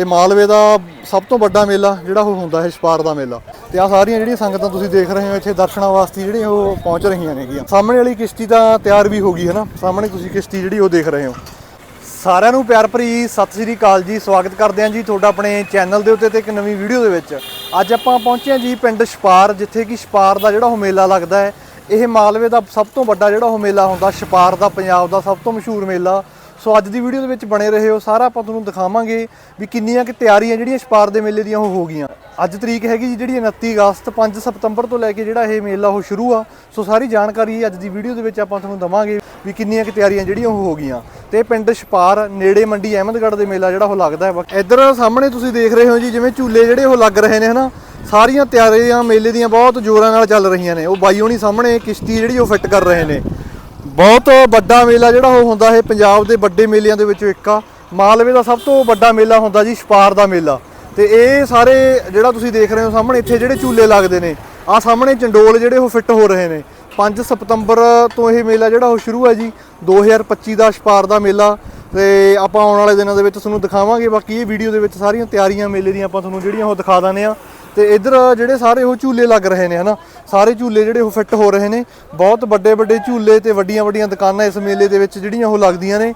ਤੇ ਮਾਲਵੇ ਦਾ ਸਭ ਤੋਂ ਵੱਡਾ ਮੇਲਾ ਜਿਹੜਾ ਉਹ ਹੁੰਦਾ ਹੈ ਛਪਾਰ ਦਾ ਮੇਲਾ। ਤੇ ਆ ਸਾਰੀਆਂ ਜਿਹੜੀਆਂ ਸੰਗਤਾਂ ਤੁਸੀਂ ਦੇਖ ਰਹੇ ਹੋ ਇੱਥੇ ਦਰਸ਼ਨਾਂ ਵਾਸਤੇ ਜਿਹੜੀਆਂ ਉਹ ਪਹੁੰਚ ਰਹੀਆਂ ਨੇਗੀਆਂ। ਸਾਹਮਣੇ ਵਾਲੀ ਕਿਸ਼ਤੀ ਤਾਂ ਤਿਆਰ ਵੀ ਹੋ ਗਈ ਹੈ ਨਾ? ਸਾਹਮਣੇ ਤੁਸੀਂ ਕਿਸ਼ਤੀ ਜਿਹੜੀ ਉਹ ਦੇਖ ਰਹੇ ਹੋ। ਸਾਰਿਆਂ ਨੂੰ ਪਿਆਰ ਭਰੀ ਸਤਿ ਸ੍ਰੀ ਅਕਾਲ ਜੀ, ਸਵਾਗਤ ਕਰਦੇ ਹਾਂ ਜੀ ਤੁਹਾਡਾ ਆਪਣੇ ਚੈਨਲ ਦੇ ਉੱਤੇ ਤੇ ਇੱਕ ਨਵੀਂ ਵੀਡੀਓ ਦੇ ਵਿੱਚ। ਅੱਜ ਆਪਾਂ ਪਹੁੰਚੇ ਹਾਂ ਜੀ ਪਿੰਡ ਛਪਾਰ, ਜਿੱਥੇ ਕਿ ਛਪਾਰ ਦਾ ਜਿਹੜਾ ਉਹ ਮੇਲਾ ਲੱਗਦਾ ਹੈ। ਇਹ ਮਾਲਵੇ ਦਾ ਸਭ ਤੋਂ ਵੱਡਾ ਜਿਹੜਾ ਉਹ ਮੇਲਾ ਹੁੰਦਾ, ਛਪਾਰ ਦਾ ਪੰਜਾਬ ਦਾ ਸਭ ਤੋਂ ਮਸ਼ਹੂਰ ਮੇਲਾ। ਸੋ ਅੱਜ ਦੀ ਵੀਡੀਓ ਦੇ ਵਿੱਚ ਬਣੇ ਰਹੇ ਹੋ, ਸਾਰਾ ਆਪਾਂ ਤੁਹਾਨੂੰ ਦਿਖਾਵਾਂਗੇ ਵੀ ਕਿੰਨੀਆਂ ਕਿ ਤਿਆਰੀਆਂ ਜਿਹੜੀਆਂ ਛਪਾਰ ਦੇ ਮੇਲੇ ਦੀਆਂ ਉਹ ਹੋ ਗਈਆਂ। ਅੱਜ ਤਰੀਕ ਹੈਗੀ ਜੀ ਜਿਹੜੀ 29 ਅਗਸਤ 5 ਸਤੰਬਰ ਤੋਂ ਲੈ ਕੇ ਜਿਹੜਾ ਇਹ ਮੇਲਾ ਉਹ ਸ਼ੁਰੂ ਆ। ਸੋ ਸਾਰੀ ਜਾਣਕਾਰੀ ਅੱਜ ਦੀ ਵੀਡੀਓ ਦੇ ਵਿੱਚ ਆਪਾਂ ਤੁਹਾਨੂੰ ਦਵਾਂਗੇ ਵੀ ਕਿੰਨੀਆਂ ਕਿ ਤਿਆਰੀਆਂ ਜਿਹੜੀਆਂ ਉਹ ਹੋ ਗਈਆਂ। ਤੇ ਪਿੰਡ ਛਪਾਰ, ਨੇੜੇ ਮੰਡੀ ਅਹਿਮਦਗੜ੍ਹ ਦੇ ਮੇਲਾ ਜਿਹੜਾ ਉਹ ਲੱਗਦਾ ਹੈ। ਇੱਧਰ ਸਾਹਮਣੇ ਤੁਸੀਂ ਦੇਖ ਰਹੇ ਹੋ ਜੀ, ਜਿਵੇਂ ਝੂਲੇ ਜਿਹੜੇ ਉਹ ਲੱਗ ਰਹੇ ਨੇ, ਹਨਾ? ਸਾਰੀਆਂ ਤਿਆਰੀਆਂ ਮੇਲੇ ਦੀਆਂ ਬਹੁਤ ਜ਼ੋਰਾਂ ਨਾਲ ਚੱਲ ਰਹੀਆਂ ਨੇ। ਉਹ ਬਾਈ ਹੋਣੀ ਸਾਹਮਣੇ ਕਿਸ਼ਤੀ ਜਿਹੜੀ ਉਹ ਫਿੱਟ ਕਰ ਰਹੇ ਨੇ। ਬਹੁਤ ਵੱਡਾ ਮੇਲਾ ਜਿਹੜਾ ਉਹ ਹੁੰਦਾ ਹੈ ਪੰਜਾਬ ਦੇ ਵੱਡੇ ਮੇਲਿਆਂ ਦੇ ਵਿੱਚੋਂ ਇੱਕ ਆ। ਮਾਲਵੇ ਦਾ ਸਭ ਤੋਂ ਵੱਡਾ ਮੇਲਾ ਹੁੰਦਾ ਜੀ, ਛਪਾਰ ਦਾ ਮੇਲਾ। ਤੇ ਇਹ ਸਾਰੇ ਜਿਹੜਾ ਤੁਸੀਂ ਦੇਖ ਰਹੇ ਹੋ ਸਾਹਮਣੇ, ਇੱਥੇ ਜਿਹੜੇ ਝੂਲੇ ਲੱਗਦੇ ਨੇ ਆ ਸਾਹਮਣੇ ਚੰਡੋਲ ਜਿਹੜੇ ਉਹ ਫਿੱਟ ਹੋ ਰਹੇ ਨੇ। 5 ਸਤੰਬਰ ਤੋਂ ਇਹ ਮੇਲਾ ਜਿਹੜਾ ਉਹ ਸ਼ੁਰੂ ਹੈ ਜੀ 2025 ਦਾ ਛਪਾਰ ਦਾ ਮੇਲਾ। ਤੇ ਆਪਾਂ ਆਉਣ ਵਾਲੇ ਦਿਨਾਂ ਦੇ ਵਿੱਚ ਤੁਹਾਨੂੰ ਦਿਖਾਵਾਂਗੇ, ਬਾਕੀ ਇਹ ਵੀਡੀਓ ਦੇ ਵਿੱਚ ਸਾਰੀਆਂ ਤਿਆਰੀਆਂ, ਮੇਲੇ ਦੀਆਂ ਆਪਾਂ ਤੁਹਾਨੂੰ ਜਿਹੜੀਆਂ ਉਹ ਦਿਖਾ ਦਾਨੇ ਆ ਤੇ ਇੱਧਰ ਜਿਹੜੇ ਸਾਰੇ ਉਹ ਝੂਲੇ ਲੱਗ ਰਹੇ ਨੇ, ਹਨਾ? ਸਾਰੇ ਝੂਲੇ ਜਿਹੜੇ ਉਹ ਫਿੱਟ ਹੋ ਰਹੇ ਨੇ। ਬਹੁਤ ਵੱਡੇ ਵੱਡੇ ਝੂਲੇ ਤੇ ਵੱਡੀਆਂ ਵੱਡੀਆਂ ਦੁਕਾਨਾਂ ਇਸ ਮੇਲੇ ਦੇ ਵਿੱਚ ਜਿਹੜੀਆਂ ਉਹ ਲੱਗਦੀਆਂ ਨੇ।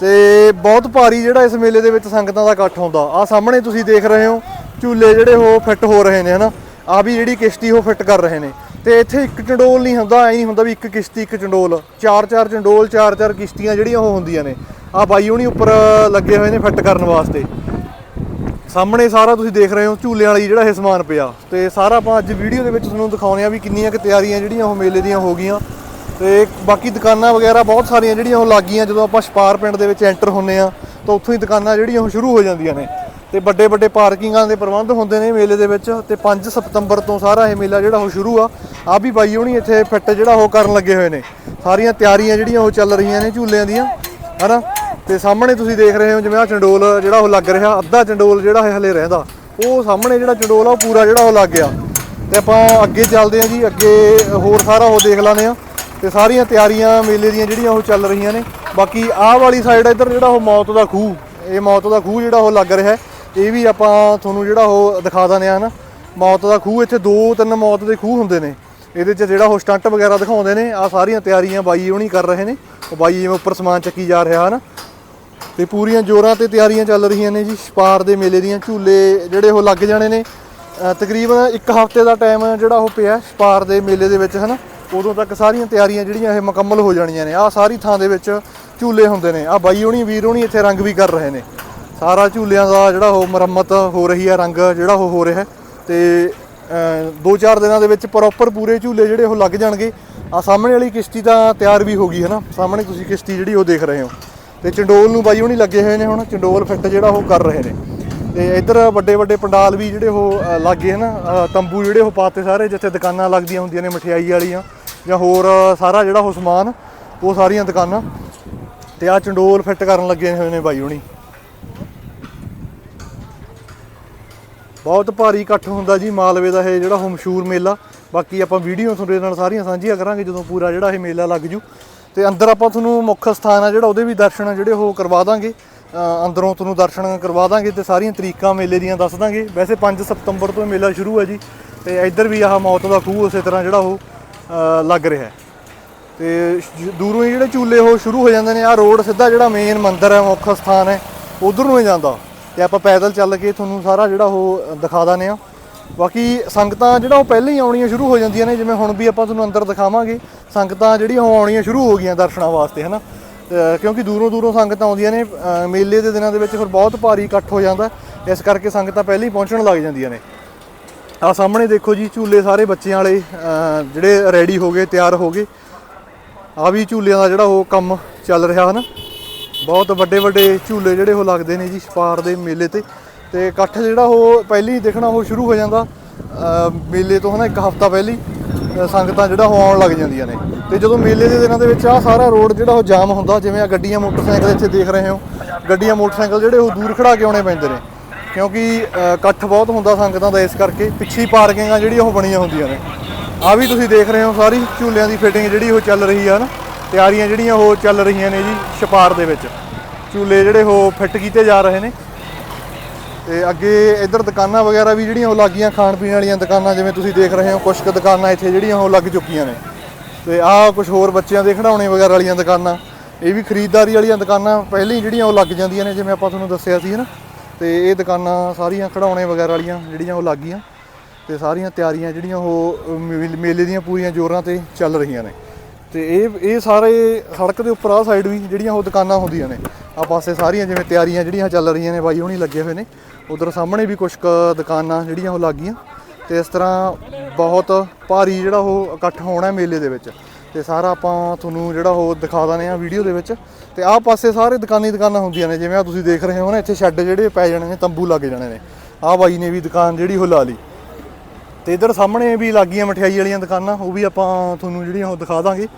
ਤੇ ਬਹੁਤ ਭਾਰੀ ਜਿਹੜਾ ਇਸ ਮੇਲੇ ਦੇ ਵਿੱਚ ਸੰਗਤਾਂ ਦਾ ਇਕੱਠ ਹੁੰਦਾ। ਆ ਸਾਹਮਣੇ ਤੁਸੀਂ ਦੇਖ ਰਹੇ ਹੋ, ਝੂਲੇ ਜਿਹੜੇ ਉਹ ਫਿੱਟ ਹੋ ਰਹੇ ਨੇ, ਹਨਾ? ਆ ਵੀ ਜਿਹੜੀ ਕਿਸ਼ਤੀ ਉਹ ਫਿੱਟ ਕਰ ਰਹੇ ਨੇ। ਤੇ ਇੱਥੇ ਇੱਕ ਚੰਡੋਲ ਨਹੀਂ ਹੁੰਦਾ, ਐ ਨਹੀਂ ਹੁੰਦਾ ਵੀ ਇੱਕ ਕਿਸ਼ਤੀ, ਇੱਕ ਚੰਡੋਲ। ਚਾਰ ਚਾਰ ਚੰਡੋਲ ਚਾਰ ਚਾਰ ਕਿਸ਼ਤੀਆਂ ਜਿਹੜੀਆਂ ਉਹ ਹੁੰਦੀਆਂ ਨੇ। ਆ ਬਾਈ ਹੁਣੀ ਉੱਪਰ ਲੱਗੇ ਹੋਏ ਨੇ ਫਿੱਟ ਕਰਨ ਵਾਸਤੇ। ਸਾਹਮਣੇ ਸਾਰਾ ਤੁਸੀਂ ਦੇਖ ਰਹੇ ਹੋ ਝੂਲਿਆਂ ਵਾਲੀ ਜਿਹੜਾ ਇਹ ਸਮਾਨ ਪਿਆ। ਤੇ ਸਾਰਾ ਆਪਾਂ ਅੱਜ ਵੀਡੀਓ ਦੇ ਵਿੱਚ ਤੁਹਾਨੂੰ ਦਿਖਾਉਣੇ ਆ ਵੀ ਕਿੰਨੀਆਂ ਕਿ ਤਿਆਰੀਆਂ ਜਿਹੜੀਆਂ ਉਹ ਮੇਲੇ ਦੀਆਂ ਹੋ ਗਈਆਂ। ਤੇ ਬਾਕੀ ਦੁਕਾਨਾਂ ਵਗੈਰਾ ਬਹੁਤ ਸਾਰੀਆਂ ਜਿਹੜੀਆਂ ਉਹ ਲੱਗੀਆਂ ਜਦੋਂ ਆਪਾਂ ਛਪਾਰ ਪਿੰਡ ਦੇ ਵਿੱਚ ਐਂਟਰ ਹੁੰਨੇ ਆ, ਤਾਂ ਉੱਥੋਂ ਹੀ ਦੁਕਾਨਾਂ ਜਿਹੜੀਆਂ ਉਹ ਸ਼ੁਰੂ ਹੋ ਜਾਂਦੀਆਂ ਨੇ। ਤੇ ਵੱਡੇ ਵੱਡੇ ਪਾਰਕਿੰਗਾਂ ਦੇ ਪ੍ਰਬੰਧ ਹੁੰਦੇ ਨੇ ਮੇਲੇ ਦੇ ਵਿੱਚ, ਤੇ 5 ਸਤੰਬਰ ਤੋਂ ਸਾਰਾ ਇਹ ਮੇਲਾ ਜਿਹੜਾ ਉਹ ਸ਼ੁਰੂ ਆ। ਆ ਵੀ ਬਾਈ ਹੋਣੀ ਇੱਥੇ ਫਿੱਟ ਜਿਹੜਾ ਉਹ ਕਰਨ ਲੱਗੇ ਹੋਏ ਨੇ। ਸਾਰੀਆਂ ਤਿਆਰੀਆਂ ਜਿਹੜੀਆਂ ਉਹ ਚੱਲ ਰਹੀਆਂ ਨੇ ਝੂਲਿਆਂ ਦੀਆਂ, ਹਨਾ? ਤੇ ਸਾਹਮਣੇ ਤੁਸੀਂ ਦੇਖ ਰਹੇ ਹੋ ਜਿਵੇਂ ਆ ਚੰਡੋਲ ਜਿਹੜਾ ਉਹ ਲੱਗ ਰਿਹਾ, ਅੱਧਾ ਚੰਡੋਲ ਜਿਹੜਾ ਇਹ ਹਲੇ ਰਹਿੰਦਾ। ਉਹ ਸਾਹਮਣੇ ਜਿਹੜਾ ਚੰਡੋਲ ਆ, ਉਹ ਪੂਰਾ ਜਿਹੜਾ ਉਹ ਲੱਗ ਗਿਆ। ਤੇ ਆਪਾਂ ਅੱਗੇ ਚੱਲਦੇ ਹਾਂ ਜੀ, ਅੱਗੇ ਹੋਰ ਸਾਰਾ ਉਹ ਦੇਖ ਲਾਂਦੇ ਆ ਤੇ ਸਾਰੀਆਂ ਤਿਆਰੀਆਂ, ਮੇਲੇ ਦੀਆਂ ਜਿਹੜੀਆਂ ਉਹ ਚੱਲ ਰਹੀਆਂ ਨੇ। ਬਾਕੀ ਆਹ ਵਾਲੀ ਸਾਈਡ ਇੱਧਰ ਜਿਹੜਾ ਉਹ ਮੌਤ ਦਾ ਖੂਹ, ਇਹ ਮੌਤ ਦਾ ਖੂਹ ਜਿਹੜਾ ਉਹ ਲੱਗ ਰਿਹਾ ਇਹ ਵੀ ਆਪਾਂ ਤੁਹਾਨੂੰ ਜਿਹੜਾ ਉਹ ਦਿਖਾ ਦਿੰਦੇ ਆ ਨਾ। ਮੌਤ ਦਾ ਖੂਹ, ਇੱਥੇ ਦੋ ਤਿੰਨ ਮੌਤ ਦੇ ਖੂਹ ਹੁੰਦੇ ਨੇ। ਇਹਦੇ 'ਚ ਜਿਹੜਾ ਉਹ ਸਟੰਟ ਵਗੈਰਾ ਦਿਖਾਉਂਦੇ ਨੇ ਆ ਸਾਰੀਆਂ ਤਿਆਰੀਆਂ ਬਾਈ ਹੋਣੀ ਕਰ ਰਹੇ ਨੇ। ਉਹ ਬਾਈ ਜਿਵੇਂ ਉੱਪਰ ਸਮਾਨ ਚੱਕੀ ਜਾ ਰਿਹਾ ਹਨ ਤੇ ਪੂਰੀਆਂ ਜੋਰਾਂ ਤੇ ਤਿਆਰੀਆਂ ਚੱਲ ਰਹੀਆਂ ਨੇ ਜੀ ਛਪਾਰ ਦੇ ਮੇਲੇ ਦੀਆਂ ਝੂਲੇ ਜਿਹੜੇ ਉਹ ਲੱਗ ਜਾਣੇ ਨੇ। ਤਕਰੀਬਨ ਇੱਕ ਹਫ਼ਤੇ ਦਾ ਟਾਈਮ ਜਿਹੜਾ ਉਹ ਪਿਆ ਛਪਾਰ ਦੇ ਮੇਲੇ ਦੇ ਵਿੱਚ ਹਨਾ? ਉਦੋਂ ਤੱਕ ਸਾਰੀਆਂ ਤਿਆਰੀਆਂ ਜਿਹੜੀਆਂ ਇਹ ਮੁਕੰਮਲ ਹੋ ਜਾਣੀਆਂ ਨੇ। ਆ ਸਾਰੀ ਥਾਂ ਦੇ ਵਿੱਚ ਝੂਲੇ ਹੁੰਦੇ ਨੇ। ਆ ਬਾਈ ਹੋਣੀ ਵੀਰ ਹੋਣੀ ਇੱਥੇ ਰੰਗ ਵੀ ਕਰ ਰਹੇ ਨੇ। ਸਾਰਾ ਝੂਲਿਆਂ ਦਾ ਜਿਹੜਾ ਉਹ ਮੁਰੰਮਤ ਹੋ ਰਹੀ ਹੈ ਰੰਗ ਜਿਹੜਾ ਉਹ ਹੋ ਰਿਹਾ ਹੈ। ਤੇ ਅ, ਦੋ ਚਾਰ ਦਿਨਾਂ ਦੇ ਵਿੱਚ ਪ੍ਰੋਪਰ ਪੂਰੇ ਝੂਲੇ ਜਿਹੜੇ ਉਹ ਲੱਗ ਜਾਣਗੇ। ਆ ਸਾਹਮਣੇ ਵਾਲੀ ਕਿਸ਼ਤੀ ਤਾਂ ਤਿਆਰ ਵੀ ਹੋ ਗਈ ਹੈ ਨਾ ਸਾਹਮਣੇ ਤੁਸੀਂ ਕਿਸ਼ਤੀ ਜਿਹੜੀ ਉਹ ਦੇਖ ਰਹੇ ਹੋ। ਤੇ ਚੰਡੋਲ ਨੂੰ ਬਾਈ ਹੁਣੀ ਲੱਗੇ ਹੋਏ ਨੇ ਹੁਣ ਚੰਡੋਲ ਫਿੱਟ ਜਿਹੜਾ ਉਹ ਕਰ ਰਹੇ ਨੇ। ਤੇ ਇੱਧਰ ਵੱਡੇ ਵੱਡੇ ਪੰਡਾਲ ਵੀ ਜਿਹੜੇ ਉਹ ਅ, ਲੱਗੇ ਹਨ ਤੰਬੂ ਜਿਹੜੇ ਉਹ ਪਾਤੇ ਸਾਰੇ ਜਿੱਥੇ ਦੁਕਾਨਾਂ ਲੱਗਦੀਆਂ ਹੁੰਦੀਆਂ ਨੇ ਮਠਿਆਈ ਵਾਲੀਆਂ ਜਾਂ ਹੋਰ ਸਾਰਾ ਜਿਹੜਾ ਉਹ ਸਮਾਨ ਉਹ ਸਾਰੀਆਂ ਦੁਕਾਨਾਂ। ਤੇ ਆ ਚੰਡੋਲ ਫਿੱਟ ਕਰਨ ਲੱਗੇ ਹੋਏ ਨੇ ਬਾਈ ਹੁਣੀ। ਬਹੁਤ ਭਾਰੀ ਇਕੱਠ ਹੁੰਦਾ ਜੀ ਮਾਲਵੇ ਦਾ ਇਹ ਜਿਹੜਾ ਉਹ ਮਸ਼ਹੂਰ ਮੇਲਾ। ਬਾਕੀ ਆਪਾਂ ਵੀਡੀਓ ਤੁਹਾਡੇ ਨਾਲ ਸਾਰੀਆਂ ਸਾਂਝੀਆਂ ਕਰਾਂਗੇ ਜਦੋਂ ਪੂਰਾ ਜਿਹੜਾ ਇਹ ਮੇਲਾ ਲੱਗ ਜੂ। ਤੇ ਅੰਦਰ ਆਪਾਂ ਤੁਹਾਨੂੰ ਮੁੱਖ ਸਥਾਨ ਆ ਜਿਹੜਾ ਉਹਦੇ ਵੀ ਦਰਸ਼ਨ ਜਿਹੜੇ ਉਹ ਕਰਵਾ ਦਾਂਗੇ। ਅੰਦਰੋਂ ਤੁਹਾਨੂੰ ਦਰਸ਼ਨ ਕਰਵਾ ਦਾਂਗੇ ਤੇ ਸਾਰੀਆਂ ਤਰੀਕਾਂ ਮੇਲੇ ਦੀਆਂ ਦੱਸ ਦਾਂਗੇ। ਵੈਸੇ 5 ਸਤੰਬਰ ਤੋਂ ਇਹ ਮੇਲਾ ਸ਼ੁਰੂ ਹੈ ਜੀ ਤੇ ਇੱਧਰ ਵੀ ਆਹ ਮੌਤ ਦਾ ਖੂਹ ਉਸੇ ਤਰ੍ਹਾਂ ਜਿਹੜਾ ਉਹ ਲੱਗ ਰਿਹਾ ਹੈ। ਤੇ ਦੂਰੋਂ ਹੀ ਜਿਹੜੇ ਝੂਲੇ ਉਹ ਸ਼ੁਰੂ ਹੋ ਜਾਂਦੇ ਨੇ। ਆ ਰੋਡ ਸਿੱਧਾ ਜਿਹੜਾ ਮੇਨ ਮੰਦਿਰ ਹੈ, ਮੁੱਖ ਸਥਾਨ ਹੈ, ਉਧਰ ਨੂੰ ਹੀ ਜਾਂਦਾ। ਤੇ ਆਪਾਂ ਪੈਦਲ ਚੱਲ ਕੇ ਤੁਹਾਨੂੰ ਸਾਰਾ ਜਿਹੜਾ ਉਹ ਦਿਖਾ ਦਾਨੇ ਆ ਬਾਕੀ ਸੰਗਤਾਂ ਜਿਹੜਾ ਉਹ ਪਹਿਲਾਂ ਹੀ ਆਉਣੀਆਂ ਸ਼ੁਰੂ ਹੋ ਜਾਂਦੀਆਂ ਨੇ ਜਿਵੇਂ ਹੁਣ ਵੀ ਆਪਾਂ ਤੁਹਾਨੂੰ ਅੰਦਰ ਦਿਖਾਵਾਂਗੇ ਸੰਗਤਾਂ ਜਿਹੜੀਆਂ ਉਹ ਆਉਣੀਆਂ ਸ਼ੁਰੂ ਹੋ ਗਈਆਂ ਦਰਸ਼ਨਾਂ ਵਾਸਤੇ ਹਨਾ? ਅ, ਕਿਉਂਕਿ ਦੂਰੋਂ ਦੂਰੋਂ ਸੰਗਤਾਂ ਆਉਂਦੀਆਂ ਨੇ ਮੇਲੇ ਦੇ ਦਿਨਾਂ ਦੇ ਵਿੱਚ ਫਿਰ ਬਹੁਤ ਭਾਰੀ ਇਕੱਠ ਹੋ ਜਾਂਦਾ ਇਸ ਕਰਕੇ ਸੰਗਤਾਂ ਪਹਿਲਾਂ ਹੀ ਪਹੁੰਚਣ ਲੱਗ ਜਾਂਦੀਆਂ ਨੇ। ਆ ਸਾਹਮਣੇ ਦੇਖੋ ਜੀ ਝੂਲੇ ਸਾਰੇ ਬੱਚਿਆਂ ਵਾਲੇ ਜਿਹੜੇ ਰੈਡੀ ਹੋ ਗਏ ਤਿਆਰ ਹੋ ਗਏ। ਆ ਵੀ ਝੂਲਿਆਂ ਦਾ ਜਿਹੜਾ ਉਹ ਕੰਮ ਚੱਲ ਰਿਹਾ ਹਨ? ਬਹੁਤ ਵੱਡੇ ਵੱਡੇ ਝੂਲੇ ਜਿਹੜੇ ਉਹ ਲੱਗਦੇ ਨੇ ਜੀ ਛਪਾਰ ਦੇ ਮੇਲੇ ਤੇ। ਤੇ ਇਕੱਠ ਜਿਹੜਾ ਉਹ ਪਹਿਲੀ ਦੇਖਣਾ ਉਹ ਸ਼ੁਰੂ ਹੋ ਜਾਂਦਾ ਮੇਲੇ ਤੋਂ ਹਨਾ ਇੱਕ ਹਫ਼ਤਾ ਪਹਿਲੀ ਸੰਗਤਾਂ ਜਿਹੜਾ ਉਹ ਆਉਣ ਲੱਗ ਜਾਂਦੀਆਂ ਨੇ। ਤੇ ਜਦੋਂ ਮੇਲੇ ਦੇ ਦਿਨਾਂ ਦੇ ਵਿੱਚ ਆ ਸਾਰਾ ਰੋਡ ਜਿਹੜਾ ਉਹ ਜਾਮ ਹੁੰਦਾ, ਜਿਵੇਂ ਆ ਗੱਡੀਆਂ, ਮੋਟਰਸਾਈਕਲ ਇੱਥੇ ਦੇਖ ਰਹੇ ਹੋ, ਗੱਡੀਆਂ, ਮੋਟਰਸਾਈਕਲ ਜਿਹੜੇ ਉਹ ਦੂਰ ਖੜਾ ਕੇ ਆਉਣੇ ਪੈਂਦੇ ਨੇ। ਕਿਉਂਕਿ ਇਕੱਠ ਬਹੁਤ ਹੁੰਦਾ ਸੰਗਤਾਂ ਦਾ ਇਸ ਕਰਕੇ, ਪਿੱਛੇ ਪਾਰਕਿੰਗਾਂ ਜਿਹੜੀਆਂ ਉਹ ਬਣੀਆਂ ਹੁੰਦੀਆਂ ਨੇ। ਆ ਵੀ ਤੁਸੀਂ ਦੇਖ ਰਹੇ ਹੋ ਸਾਰੀ ਝੂਲਿਆਂ ਦੀ ਫਿਟਿੰਗ ਜਿਹੜੀ ਉਹ ਚੱਲ ਰਹੀ ਆ ਨਾ, ਤਿਆਰੀਆਂ ਜਿਹੜੀਆਂ ਉਹ ਚੱਲ ਰਹੀਆਂ ਨੇ ਜੀ, ਛਪਾਰ ਦੇ ਵਿੱਚ। ਝੂਲੇ ਜਿਹੜੇ ਉਹ ਫਿੱਟ ਕੀਤੇ ਜਾ ਰਹੇ ਨੇ ਤੇ ਅੱਗੇ ਇੱਧਰ ਦੁਕਾਨਾਂ ਵਗੈਰਾ ਵੀ ਜਿਹੜੀਆਂ ਉਹ ਲੱਗੀਆਂ ਖਾਣ ਪੀਣ ਵਾਲੀਆਂ ਦੁਕਾਨਾਂ, ਜਿਵੇਂ ਤੁਸੀਂ ਦੇਖ ਰਹੇ ਹੋ ਕੁਝ ਕੁ ਦੁਕਾਨਾਂ ਇੱਥੇ ਜਿਹੜੀਆਂ ਉਹ ਲੱਗ ਚੁੱਕੀਆਂ ਨੇ। ਤੇ ਆਹ ਕੁਝ ਹੋਰ ਬੱਚਿਆਂ ਦੇ ਖਿਡੌਣੇ ਵਗੈਰਾ ਵਾਲੀਆਂ ਦੁਕਾਨਾਂ, ਇਹ ਵੀ ਖਰੀਦਦਾਰੀ ਵਾਲੀਆਂ ਦੁਕਾਨਾਂ ਪਹਿਲਾਂ ਹੀ ਜਿਹੜੀਆਂ ਉਹ ਲੱਗ ਜਾਂਦੀਆਂ ਨੇ, ਜਿਵੇਂ ਆਪਾਂ ਤੁਹਾਨੂੰ ਦੱਸਿਆ ਸੀ ਨਾ ਤੇ ਇਹ ਦੁਕਾਨਾਂ ਸਾਰੀਆਂ ਖਿਡੌਣੇ ਵਗੈਰਾ ਵਾਲੀਆਂ ਜਿਹੜੀਆਂ ਉਹ ਲੱਗ ਗਈਆਂ ਤੇ ਸਾਰੀਆਂ ਤਿਆਰੀਆਂ ਜਿਹੜੀਆਂ ਉਹ ਮੇ- ਮੇਲੇ ਦੀਆਂ ਪੂਰੀਆਂ ਜ਼ੋਰਾਂ ਤੇ ਚੱਲ ਰਹੀਆਂ ਨੇ। ਤੇ ਇਹ ਇਹ ਸਾਰੇ ਸੜਕ ਦੇ ਉੱਪਰ ਆ ਸਾਈਡ ਵੀ ਜਿਹੜੀਆਂ ਉਹ ਦੁਕਾਨਾਂ ਹੁੰਦੀਆਂ ਨੇ। ਆ ਪਾਸੇ ਸਾਰੀਆਂ ਜਿਵੇਂ ਤਿਆਰੀਆਂ ਜਿਹੜੀਆਂ ਚੱਲ ਰਹੀਆਂ ਨੇ, ਬਾਈ ਹੁਣੀ ਲੱਗੇ ਹੋਏ ਨੇ। ਉਧਰ ਸਾਹਮਣੇ ਵੀ ਕੁਝ ਕੁ ਦੁਕਾਨਾਂ ਜਿਹੜੀਆਂ ਉਹ ਲੱਗ ਗਈਆਂ ਤੇ ਇਸ ਤਰ੍ਹਾਂ ਬਹੁਤ ਭਾਰੀ ਜਿਹੜਾ ਉਹ ਇਕੱਠ ਹੋਣਾ ਮੇਲੇ ਦੇ ਵਿੱਚ। ਤੇ ਸਾਰਾ ਆਪਾਂ ਤੁਹਾਨੂੰ ਜਿਹੜਾ ਉਹ ਦਿਖਾ ਦਾਨੇ ਆ ਵੀਡੀਓ ਦੇ ਵਿੱਚ। ਤੇ ਆਹ ਪਾਸੇ ਸਾਰੇ ਦੁਕਾਨੀ ਦੁਕਾਨਾਂ ਹੁੰਦੀਆਂ ਨੇ, ਜਿਵੇਂ ਆ ਤੁਸੀਂ ਦੇਖ ਰਹੇ ਹੋ ਨਾ, ਇੱਥੇ ਸ਼ੈੱਡ ਜਿਹੜੇ ਪੈ ਜਾਣੇ ਨੇ, ਤੰਬੂ ਲੱਗ ਜਾਣੇ ਨੇ। ਆਹ ਬਾਈ ਨੇ ਵੀ ਦੁਕਾਨ ਜਿਹੜੀ ਉਹ ਲਾ ਲਈ। ਤੇ ਇਧਰ ਸਾਹਮਣੇ ਵੀ ਲੱਗੀਆਂ ਮਠਿਆਈ ਵਾਲੀਆਂ ਦੁਕਾਨਾਂ, ਉਹ ਵੀ ਆਪਾਂ ਤੁਹਾਨੂੰ ਜਿਹੜੀਆਂ ਉਹ ਦਿਖਾ ਦਾਂਗੇ।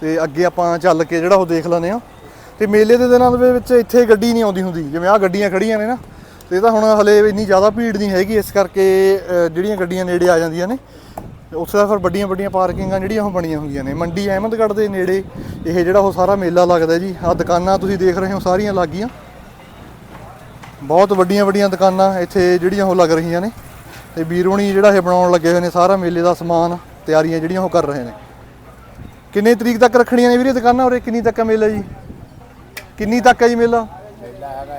ਤੇ ਅੱਗੇ ਆਪਾਂ ਚੱਲ ਕੇ ਜਿਹੜਾ ਉਹ ਦੇਖ ਲੈਂਦੇ ਆ ਤੇ ਮੇਲੇ ਦੇ ਦਿਨਾਂ ਦੇ ਵਿੱਚ ਇੱਥੇ ਗੱਡੀ ਨਹੀਂ ਆਉਂਦੀ ਹੁੰਦੀ, ਜਿਵੇਂ ਆਹ ਗੱਡੀਆਂ ਖੜੀਆਂ ਨੇ ਨਾ ਤੇ ਇਹਦਾ ਹੁਣ ਹਲੇ ਇੰਨੀ ਜ਼ਿਆਦਾ ਭੀੜ ਨਹੀਂ ਹੈਗੀ, ਇਸ ਕਰਕੇ ਜਿਹੜੀਆਂ ਗੱਡੀਆਂ ਨੇੜੇ ਆ ਜਾਂਦੀਆਂ ਨੇ ਉੱਥੇ ਦਾ ਫਿਰ ਵੱਡੀਆਂ ਵੱਡੀਆਂ ਪਾਰਕਿੰਗਾਂ ਜਿਹੜੀਆਂ ਉਹ ਬਣੀਆਂ ਹੋਈਆਂ ਨੇ। ਮੰਡੀ ਅਹਿਮਦਗੜ੍ਹ ਦੇ ਨੇੜੇ, ਇਹ ਜਿਹੜਾ ਉਹ ਸਾਰਾ ਮੇਲਾ ਲੱਗਦਾ ਜੀ, ਆਹ ਦੁਕਾਨਾਂ ਤੁਸੀਂ ਦੇਖ ਰਹੇ ਹੋ ਸਾਰੀਆਂ ਲੱਗੀਆਂ। ਬਹੁਤ ਵੱਡੀਆਂ ਵੱਡੀਆਂ ਦੁਕਾਨਾਂ ਇੱਥੇ ਜਿਹੜੀਆਂ ਉਹ ਲੱਗ ਰਹੀਆਂ ਨੇ, ਤੇ ਵੀਰੋਣੀ ਜਿਹੜਾ ਇਹ ਬਣਾਉਣ ਲੱਗੇ ਹੋਏ ਨੇ ਸਾਰਾ ਮੇਲੇ ਦਾ ਸਮਾਨ, ਤਿਆਰੀਆਂ ਜਿਹੜੀਆਂ ਉਹ ਕਰ ਰਹੇ ਨੇ। ਕਿੰਨੇ ਤਰੀਕ ਤੱਕ ਰੱਖਣੀਆਂ ਨੇ ਵੀਰੇ ਦੁਕਾਨਾਂ ਉਰੇ ਕਿੰਨੀ ਤੱਕ ਹੈ ਮੇਲਾ ਜੀ? ਕਿੰਨੀ ਤੱਕ ਹੈ ਜੀ ਮੇਲਾ? ਮੇਲਾ ਹੈਗਾ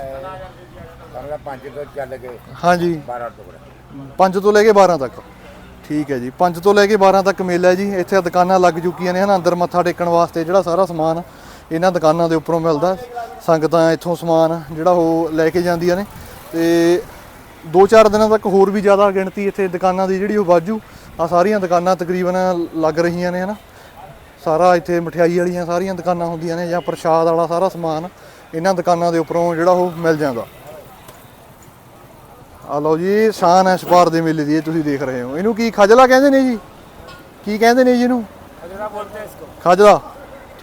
ਹੈ ਕਮਰਾ 5 ਤੋਂ ਚੱਲ ਹਾਂਜੀ। 12 ਟੁਕੜਾ 5 ਤੋਂ ਲੈ ਕੇ 12 ਤੱਕ। ਠੀਕ ਹੈ ਜੀ। 5 ਤੋਂ ਲੈ ਕੇ 12 ਤੱਕ ਮੇਲਾ ਜੀ। ਇੱਥੇ ਦੁਕਾਨਾਂ ਲੱਗ ਚੁੱਕੀਆਂ ਨੇ ਹਨਾ। ਅੰਦਰ ਮੱਥਾ ਟੇਕਣ ਵਾਸਤੇ ਜਿਹੜਾ ਸਾਰਾ ਸਮਾਨ ਇਹਨਾਂ ਦੁਕਾਨਾਂ ਦੇ ਉੱਪਰੋਂ ਮਿਲਦਾ। ਸੰਗਤਾਂ ਇੱਥੋਂ ਸਮਾਨ ਜਿਹੜਾ ਉਹ ਲੈ ਕੇ ਜਾਂਦੀਆਂ ਨੇ। ਤੇ 2-4 ਦਿਨਾਂ ਤੱਕ ਹੋਰ ਵੀ ਜ਼ਿਆਦਾ ਗਿਣਤੀ ਇੱਥੇ ਦੁਕਾਨਾਂ ਦੀ ਜਿਹੜੀ ਉਹ ਵਾਜੂ ਆ ਸਾਰੀਆਂ ਦੁਕਾਨਾਂ ਤਕਰੀਬਨ ਲੱਗ ਰਹੀਆਂ ਨੇ ਹਨਾ। ਸਾਰਾ ਇੱਥੇ ਮਠਿਆਈ ਵਾਲੀਆਂ ਸਾਰੀਆਂ ਦੁਕਾਨਾਂ ਹੁੰਦੀਆਂ ਨੇ ਜਾਂ ਪ੍ਰਸ਼ਾਦ ਵਾਲਾ ਸਾਰਾ ਸਮਾਨ ਇਹਨਾਂ ਦੁਕਾਨਾਂ ਦੇ ਉੱਪਰੋਂ ਜਿਹੜਾ ਉਹ ਮਿਲ ਜਾਂਦਾ। ਆ ਲਓ ਜੀ ਸ਼ਾਨ ਹੈ ਛਪਾਰ ਦੇ ਮੇਲੇ ਦੀ ਇਹ ਤੁਸੀਂ ਦੇਖ ਰਹੇ ਹੋ। ਇਹਨੂੰ ਕੀ ਖਜਲਾ ਕਹਿੰਦੇ ਨੇ ਜੀ? ਕੀ ਕਹਿੰਦੇ ਨੇ ਜੀ ਇਹਨੂੰ? ਅਜਰਾ ਬੋਲਤੇ ਇਸਕੋ ਖਜਲਾ।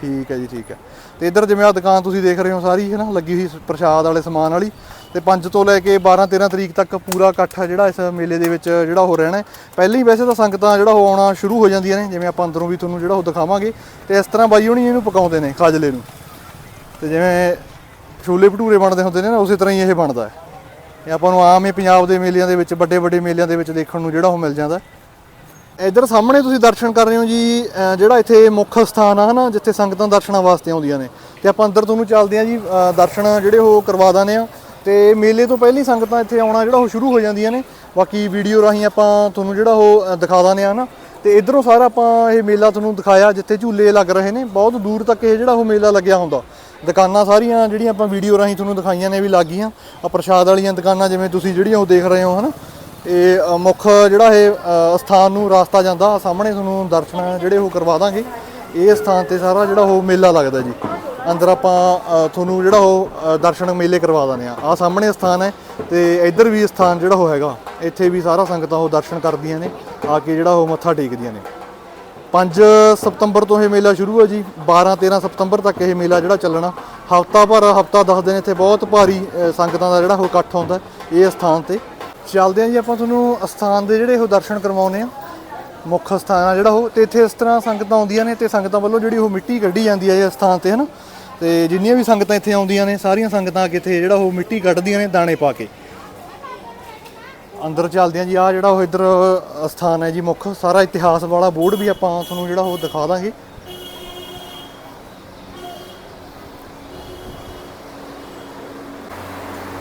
ਠੀਕ ਹੈ ਜੀ ਠੀਕ ਹੈ। ਤੇ ਇੱਧਰ ਜਿਵੇਂ ਆ ਦੁਕਾਨ ਤੁਸੀਂ ਦੇਖ ਰਹੇ ਹੋ ਸਾਰੀ ਹੈ ਨਾ ਲੱਗੀ ਹੋਈ ਪ੍ਰਸ਼ਾਦ ਵਾਲੇ ਸਮਾਨ ਵਾਲੀ। ਤੇ 5 ਤੋਂ ਲੈ ਕੇ 12 13 ਤਰੀਕ ਤੱਕ ਪੂਰਾ ਇਕੱਠ ਹੈ ਜਿਹੜਾ ਇਸ ਮੇਲੇ ਦੇ ਵਿੱਚ ਜਿਹੜਾ ਹੋ ਰਹਿਣਾ ਹੈ। ਪਹਿਲਾਂ ਹੀ ਵੈਸੇ ਤਾਂ ਸੰਗਤਾਂ ਜਿਹੜਾ ਉਹ ਆਉਣਾ ਸ਼ੁਰੂ ਹੋ ਜਾਂਦੀਆਂ ਨੇ ਜਿਵੇਂ ਆਪਾਂ ਅੰਦਰੋਂ ਵੀ ਤੁਹਾਨੂੰ ਜਿਹੜਾ ਉਹ ਦਿਖਾਵਾਂਗੇ। ਤੇ ਇਸ ਤਰ੍ਹਾਂ ਬਾਈ ਹੋਣੀ ਇਹਨੂੰ ਪਕਾਉਂਦੇ ਨੇ ਖਾਜਲੇ ਨੂੰ। ਤੇ ਜਿਵੇਂ ਛੋਲੇ ਭਟੂਰੇ ਬਣਦੇ ਹੁੰਦੇ ਨੇ ਨਾ ਉਸੇ ਤਰ੍ਹਾਂ ਹੀ ਇਹ ਬਣਦਾ ਹੈ। ਇਹ ਆਪਾਂ ਨੂੰ ਆਮ ਹੀ ਪੰਜਾਬ ਦੇ ਮੇਲਿਆਂ ਦੇ ਵਿੱਚ, ਵੱਡੇ ਵੱਡੇ ਮੇਲਿਆਂ ਦੇ ਵਿੱਚ ਦੇਖਣ ਨੂੰ ਜਿਹੜਾ ਉਹ ਮਿਲ ਜਾਂਦਾ। ਹੈ। ਇੱਧਰ ਸਾਹਮਣੇ ਤੁਸੀਂ ਦਰਸ਼ਨ ਕਰ ਰਹੇ ਹੋ ਜੀ ਜਿਹੜਾ ਇੱਥੇ ਮੁੱਖ ਸਥਾਨ ਆ ਹਨਾ, ਜਿੱਥੇ ਸੰਗਤਾਂ ਦਰਸ਼ਨਾਂ ਵਾਸਤੇ ਆਉਂਦੀਆਂ ਨੇ। ਤੇ ਆਪਾਂ ਅੰਦਰ ਤੁਹਾਨੂੰ ਚੱਲਦੇ ਆ ਜੀ ਦਰਸ਼ਨ ਜਿਹੜੇ ਉਹ ਕਰਵਾ ਦਾਨੇ ਆ ਤੇ ਮੇਲੇ ਤੋਂ ਪਹਿਲਾਂ ਹੀ ਸੰਗਤਾਂ ਇੱਥੇ ਆਉਣਾ ਜਿਹੜਾ ਉਹ ਸ਼ੁਰੂ ਹੋ ਜਾਂਦੀਆਂ ਨੇ। ਬਾਕੀ ਵੀਡੀਓ ਰਾਹੀਂ ਆਪਾਂ ਤੁਹਾਨੂੰ ਜਿਹੜਾ ਉਹ, ਅਹ ਦਿਖਾ ਦਾਨੇ ਆ ਨਾ ਤੇ ਇਧਰੋਂ ਸਾਰਾ ਆਪਾਂ ਇਹ ਮੇਲਾ ਤੁਹਾਨੂੰ ਦਿਖਾਇਆ, ਜਿੱਥੇ ਝੂਲੇ ਲੱਗ ਰਹੇ ਨੇ। ਬਹੁਤ ਦੂਰ ਤੱਕ ਇਹ ਜਿਹੜਾ ਉਹ ਮੇਲਾ ਲੱਗਿਆ ਹੁੰਦਾ। ਦੁਕਾਨਾਂ ਸਾਰੀਆਂ ਜਿਹੜੀਆਂ ਆਪਾਂ ਵੀਡੀਓ ਰਾਹੀਂ ਤੁਹਾਨੂੰ ਦਿਖਾਈਆਂ ਨੇ ਵੀ ਲੱਗ ਗਈਆਂ। ਆ ਪ੍ਰਸ਼ਾਦ ਵਾਲੀਆਂ ਦੁਕਾਨਾਂ ਜਿਵੇਂ ਤੁਸੀਂ ਜਿਹੜੀਆਂ ਉਹ ਦੇਖ ਰਹੇ ਹੋ ਹਨਾ? ਇਹ ਮੁੱਖ ਜਿਹੜਾ ਇਹ ਅ, ਸਥਾਨ ਨੂੰ ਰਾਸਤਾ ਜਾਂਦਾ ਆਹ ਸਾਹਮਣੇ ਤੁਹਾਨੂੰ ਦਰਸ਼ਨ ਜਿਹੜੇ ਉਹ ਕਰਵਾ ਦਾਂਗੇ। ਇਹ ਸਥਾਨ ਤੇ ਸਾਰਾ ਜਿਹੜਾ ਉਹ ਮੇਲਾ ਲੱਗਦਾ ਜੀ। ਅੰਦਰ ਆਪਾਂ ਤੁਹਾਨੂੰ ਜਿਹੜਾ ਉਹ ਦਰਸ਼ਨ ਮੇਲੇ ਕਰਵਾ ਦਾਂਗੇ ਆ ਆਹ ਸਾਹਮਣੇ ਸਥਾਨ ਹੈ ਤੇ ਇੱਧਰ ਵੀ ਸਥਾਨ ਜਿਹੜਾ ਉਹ ਹੈਗਾ। ਇੱਥੇ ਵੀ ਸਾਰਾ ਸੰਗਤਾਂ ਉਹ ਦਰਸ਼ਨ ਕਰਦੀਆਂ ਨੇ ਆ ਕੇ ਜਿਹੜਾ ਉਹ ਮੱਥਾ ਟੇਕਦੀਆਂ ਨੇ। 5 ਸਤੰਬਰ ਤੋਂ ਇਹ ਮੇਲਾ ਸ਼ੁਰੂ ਹੈ ਜੀ 12 13 ਸਤੰਬਰ ਤੱਕ ਇਹ ਮੇਲਾ ਜਿਹੜਾ ਚੱਲਣਾ। ਹਫਤਾ ਭਰ, ਹਫਤਾ 10 ਦਿਨ ਇੱਥੇ ਬਹੁਤ ਭਾਰੀ ਸੰਗਤਾਂ ਦਾ ਜਿਹੜਾ ਉਹ ਇਕੱਠ ਹੁੰਦਾ ਇਹ ਸਥਾਨ ਤੇ। ਚੱਲਦੇ ਆ ਜੀ, ਆਪਾਂ ਤੁਹਾਨੂੰ ਸਥਾਨ ਦੇ ਜਿਹੜੇ ਉਹ ਦਰਸ਼ਨ ਕਰਵਾਉਨੇ ਆ ਮੁੱਖ ਸਥਾਨ ਆ ਜਿਹੜਾ ਉਹ, ਤੇ ਇੱਥੇ ਇਸ ਤਰ੍ਹਾਂ ਸੰਗਤਾਂ ਆਉਂਦੀਆਂ ਨੇ ਤੇ ਸੰਗਤਾਂ ਵੱਲੋਂ ਜਿਹੜੀ ਉਹ ਮਿੱਟੀ ਕੱਢੀ ਜਾਂਦੀ ਹੈ ਇਸ ਸਥਾਨ ਤੇ ਹਨਾ ਤੇ ਜਿੰਨੀਆਂ ਵੀ ਸੰਗਤਾਂ ਇੱਥੇ ਆਉਂਦੀਆਂ ਨੇ, ਸਾਰੀਆਂ ਸੰਗਤਾਂ ਆ ਇੱਥੇ ਜਿਹੜਾ ਉਹ ਮਿੱਟੀ ਕੱਢਦੀਆਂ ਨੇ, ਦਾਣੇ ਪਾ ਕੇ। ਅੰਦਰ ਚੱਲਦੇ ਆ ਜੀ ਆ ਜਿਹੜਾ ਉਹ ਇੱਧਰ ਸਥਾਨ ਹੈ ਜੀ ਮੁੱਖ, ਸਾਰਾ ਇਤਿਹਾਸ ਵਾਲਾ ਬੋਰਡ ਵੀ ਆਪਾਂ ਤੁਹਾਨੂੰ ਜਿਹੜਾ ਉਹ ਦਿਖਾ ਦਾਂਗੇ।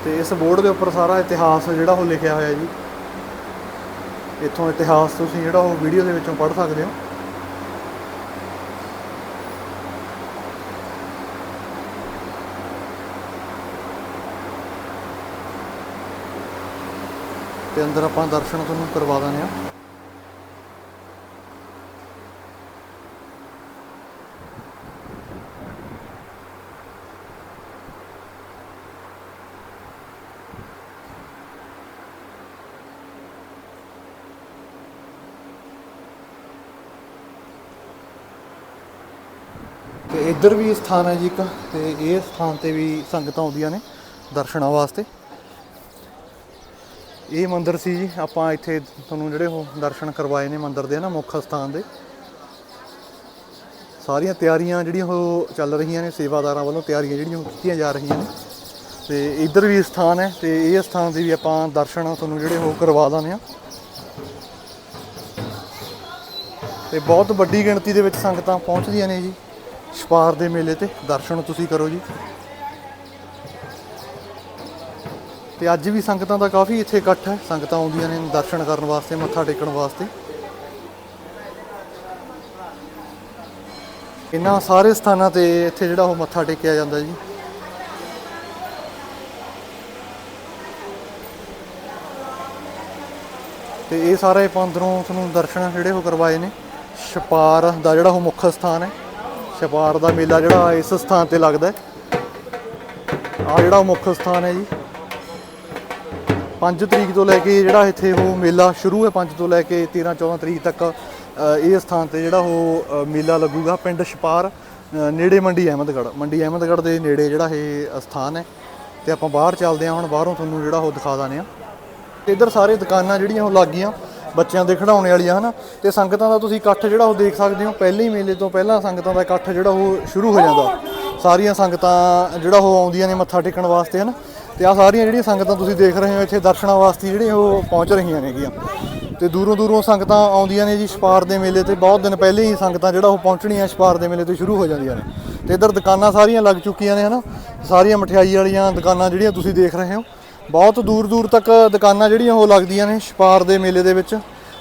ਤੇ ਇਸ ਬੋਰਡ ਦੇ ਉੱਪਰ ਸਾਰਾ ਇਤਿਹਾਸ ਜਿਹੜਾ ਉਹ ਲਿਖਿਆ ਹੋਇਆ ਜੀ। ਇੱਥੋਂ ਇਤਿਹਾਸ ਤੁਸੀਂ ਜਿਹੜਾ ਉਹ ਵੀਡੀਓ ਦੇ ਵਿੱਚੋਂ ਪੜ੍ਹ ਸਕਦੇ ਹੋ। ਤੇ ਅੰਦਰ ਆਪਾਂ ਦਰਸ਼ਨ ਤੁਹਾਨੂੰ ਕਰਵਾ ਦਾਂਗੇ ਆ ਤੇ ਇੱਧਰ ਵੀ ਸਥਾਨ ਹੈ ਜੀ ਇੱਕ, ਤੇ ਇਹ ਸਥਾਨ ਤੇ ਵੀ ਸੰਗਤਾਂ ਆਉਂਦੀਆਂ ਨੇ ਦਰਸ਼ਨਾਂ ਵਾਸਤੇ। ਇਹ ਮੰਦਿਰ ਸੀ ਜੀ, ਆਪਾਂ ਇੱਥੇ ਤੁਹਾਨੂੰ ਜਿਹੜੇ ਉਹ ਦਰਸ਼ਨ ਕਰਵਾਏ ਨੇ ਮੰਦਿਰ ਦੇ ਨਾ, ਮੁੱਖ ਸਥਾਨ ਦੇ। ਸਾਰੀਆਂ ਤਿਆਰੀਆਂ ਜਿਹੜੀਆਂ ਉਹ ਚੱਲ ਰਹੀਆਂ ਨੇ, ਸੇਵਾਦਾਰਾਂ ਵੱਲੋਂ ਤਿਆਰੀਆਂ ਜਿਹੜੀਆਂ ਉਹ ਕੀਤੀਆਂ ਜਾ ਰਹੀਆਂ ਨੇ। ਤੇ ਇੱਧਰ ਵੀ ਸਥਾਨ ਹੈ ਤੇ ਇਹ ਸਥਾਨ ਦੇ ਵੀ ਆਪਾਂ ਦਰਸ਼ਨ ਤੁਹਾਨੂੰ ਜਿਹੜੇ ਉਹ ਕਰਵਾ ਦਾਂਗੇ ਆ ਤੇ ਬਹੁਤ ਵੱਡੀ ਗਿਣਤੀ ਦੇ ਵਿੱਚ ਸੰਗਤਾਂ ਪਹੁੰਚਦੀਆਂ ਨੇ ਜੀ। ਛਪਾਰ ਦੇ ਮੇਲੇ ਤੇ ਦਰਸ਼ਨ ਤੁਸੀਂ ਕਰੋ ਜੀ। ਤੇ ਅੱਜ ਵੀ ਸੰਗਤਾਂ ਦਾ ਕਾਫੀ ਇੱਥੇ ਇਕੱਠ ਹੈ। ਸੰਗਤਾਂ ਆਉਂਦੀਆਂ ਨੇ ਦਰਸ਼ਨ ਕਰਨ ਵਾਸਤੇ, ਮੱਥਾ ਟੇਕਣ ਵਾਸਤੇ। ਇਹਨਾਂ ਸਾਰੇ ਸਥਾਨਾਂ ਤੇ ਇੱਥੇ ਜਿਹੜਾ ਉਹ ਮੱਥਾ ਟੇਕਿਆ ਜਾਂਦਾ ਜੀ। ਤੇ ਇਹ ਸਾਰੇ ਪੰਦਰੋਂ ਅੰਦਰੋਂ ਤੁਹਾਨੂੰ ਦਰਸ਼ਨ ਜਿਹੜੇ ਉਹ ਕਰਵਾਏ ਨੇ। ਛਪਾਰ ਦਾ ਜਿਹੜਾ ਉਹ ਮੁੱਖ ਸਥਾਨ ਹੈ। ਛਪਾਰ ਦਾ ਮੇਲਾ ਜਿਹੜਾ ਇਸ ਸਥਾਨ ਤੇ ਲੱਗਦਾ ਹੈ। ਆ ਜਿਹੜਾ ਉਹ ਮੁੱਖ ਸਥਾਨ ਹੈ ਜੀ। 5 ਤਰੀਕ ਤੋਂ ਲੈ ਕੇ ਜਿਹੜਾ ਇੱਥੇ ਉਹ ਮੇਲਾ ਸ਼ੁਰੂ ਹੈ 5 ਤੋਂ ਲੈ ਕੇ 13 14 ਤਰੀਕ ਤੱਕ ਇਹ ਸਥਾਨ ਤੇ ਜਿਹੜਾ ਉਹ ਮੇਲਾ ਲੱਗੂਗਾ ਪਿੰਡ ਛਪਾਰ ਨੇੜੇ ਮੰਡੀ ਅਹਿਮਦਗੜ੍ਹ। ਮੰਡੀ ਅਹਿਮਦਗੜ੍ਹ ਦੇ ਨੇੜੇ ਜਿਹੜਾ ਇਹ ਸਥਾਨ ਹੈ ਤੇ ਆਪਾਂ ਬਾਹਰ ਚੱਲਦੇ ਹਾਂ, ਹੁਣ ਬਾਹਰੋਂ ਤੁਹਾਨੂੰ ਜਿਹੜਾ ਉਹ ਦਿਖਾ ਦਾਨੇ ਆ ਇੱਧਰ ਸਾਰੇ ਦੁਕਾਨਾਂ ਜਿਹੜੀਆਂ ਉਹ ਲੱਗ ਗਈਆਂ ਬੱਚਿਆਂ ਦੇ ਖਿਡਾਉਣੇ ਵਾਲੀਆਂ, ਹਨਾ? ਤੇ ਸੰਗਤਾਂ ਦਾ ਤੁਸੀਂ ਇਕੱਠ ਜਿਹੜਾ ਉਹ ਦੇਖ ਸਕਦੇ ਹੋ, ਪਹਿਲੇ ਹੀ ਮੇਲੇ ਤੋਂ ਪਹਿਲਾਂ ਸੰਗਤਾਂ ਦਾ ਇਕੱਠ ਜਿਹੜਾ ਉਹ ਸ਼ੁਰੂ ਹੋ ਜਾਂਦਾ। ਸਾਰੀਆਂ ਸੰਗਤਾਂ ਜਿਹੜਾ ਉਹ ਆਉਂਦੀਆਂ ਨੇ ਮੱਥਾ ਟੇਕਣ ਵਾਸਤੇ, ਹਨਾ? ਤੇ ਆ ਸਾਰੀਆਂ ਜਿਹੜੀਆਂ ਸੰਗਤਾਂ ਤੁਸੀਂ ਦੇਖ ਰਹੇ ਹੋ, ਇੱਥੇ ਦਰਸ਼ਨਾਂ ਵਾਸਤੇ ਜਿਹੜੀਆਂ ਉਹ ਪਹੁੰਚ ਰਹੀਆਂ ਨੇਗੀਆਂ। ਤੇ ਦੂਰੋਂ ਦੂਰੋਂ ਸੰਗਤਾਂ ਆਉਂਦੀਆਂ ਨੇ ਜੀ ਛਪਾਰ ਦੇ ਮੇਲੇ ਤੇ, ਬਹੁਤ ਦਿਨ ਪਹਿਲੇ ਹੀ ਸੰਗਤਾਂ ਜਿਹੜਾ ਉਹ ਪਹੁੰਚਣੀਆਂ ਛਪਾਰ ਦੇ ਮੇਲੇ 'ਤੇ ਸ਼ੁਰੂ ਹੋ ਜਾਂਦੀਆਂ ਨੇ। ਤੇ ਇੱਧਰ ਦੁਕਾਨਾਂ ਸਾਰੀਆਂ ਲੱਗ ਚੁੱਕੀਆਂ ਨੇ, ਹਨਾ? ਸਾਰੀਆਂ ਮਠਿਆਈ ਵਾਲੀਆਂ ਦੁਕਾਨਾਂ ਜਿਹੜੀਆਂ ਤੁਸੀਂ ਦੇਖ ਰਹੇ ਹੋ। ਬਹੁਤ ਦੂਰ ਦੂਰ ਤੱਕ ਦੁਕਾਨਾਂ ਜਿਹੜੀਆਂ ਉਹ ਲੱਗਦੀਆਂ ਨੇ ਛਪਾਰ ਦੇ ਮੇਲੇ ਦੇ ਵਿੱਚ।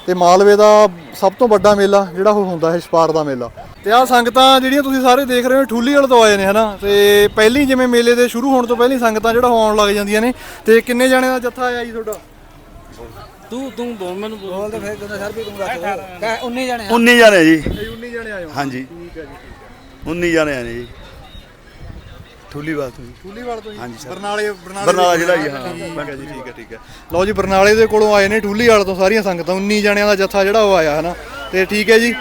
ਤੇ ਮਾਲਵੇ ਦਾ ਸਭ ਤੋਂ ਵੱਡਾ ਮੇਲਾ ਜਿਹੜਾ ਉਹ ਹੁੰਦਾ ਹੈ ਛਪਾਰ ਦਾ ਮੇਲਾ। ਤੇ ਆ ਸੰਗਤਾਂ ਜਿਹੜੀਆਂ ਤੁਸੀਂ ਸਾਰੇ ਦੇਖ ਰਹੇ ਹੋ ਠੂਲੀ ਵਾਲ ਤੋਂ ਆਏ ਨੇ ਹਨਾ? ਤੇ ਪਹਿਲੀ ਜਿਵੇਂ ਮੇਲੇ ਦੇ ਸ਼ੁਰੂ ਹੋਣ ਤੋਂ ਪਹਿਲਾਂ ਸੰਗਤਾਂ ਜਿਹੜਾ ਆਉਣ ਲੱਗ ਜਾਂਦੀਆਂ ਨੇ। ਤੇ ਕਿੰਨੇ ਜਾਣੇ ਦਾ ਜੱਥਾ ਆਇਆ ਜੀ ਤੁਹਾਡਾ? ਤੂੰ ਤੂੰ ਬੋਲ ਮੈਨੂੰ ਬੋਲ। ਬੋਲ ਤੇ ਫਿਰ ਕਿੰਨਾ ਸਰ ਵੀ ਤੂੰ ਦੱਸ। ਕਹ 19 ਜਣੇ 19 ਜਾਣੇ ਜੀ। 19 ਜਾਣੇ ਆਏ ਹੋ। ਹਾਂਜੀ। ਠੀਕ ਹੈ ਜੀ 19 ਜਾਣੇ ਆਏ ਨੇ ਜੀ। ਠੁੱਲੀ ਬਾਤ ਹੋਈ ਠੂਲੀਵਾਲ ਤੋਂ ਜੀ? ਹਾਂਜੀ ਸਰ। ਬਰਨਾਲੇ ਬਰਨਾਲੇ ਜ਼ਿਲ੍ਹਾ ਜੀ, ਹਾਂ। ਠੀਕ ਹੈ ਜੀ ਠੀਕ ਹੈ ਠੀਕ ਹੈ। ਲਓ ਜੀ ਬਰਨਾਲੇ ਦੇ ਕੋਲੋਂ ਆਏ ਨੇ ਠੂਲੀਵਾਲ ਤੋਂ ਸਾਰੀਆਂ ਸੰਗਤਾਂ 19 ਜਣਿਆਂ ਦਾ ਜੱਥਾ ਜਿਹੜਾ ਉਹ ਆਇਆ ਹਨਾ? ਤੇ ਠੀਕ ਹੈ ਜੀ?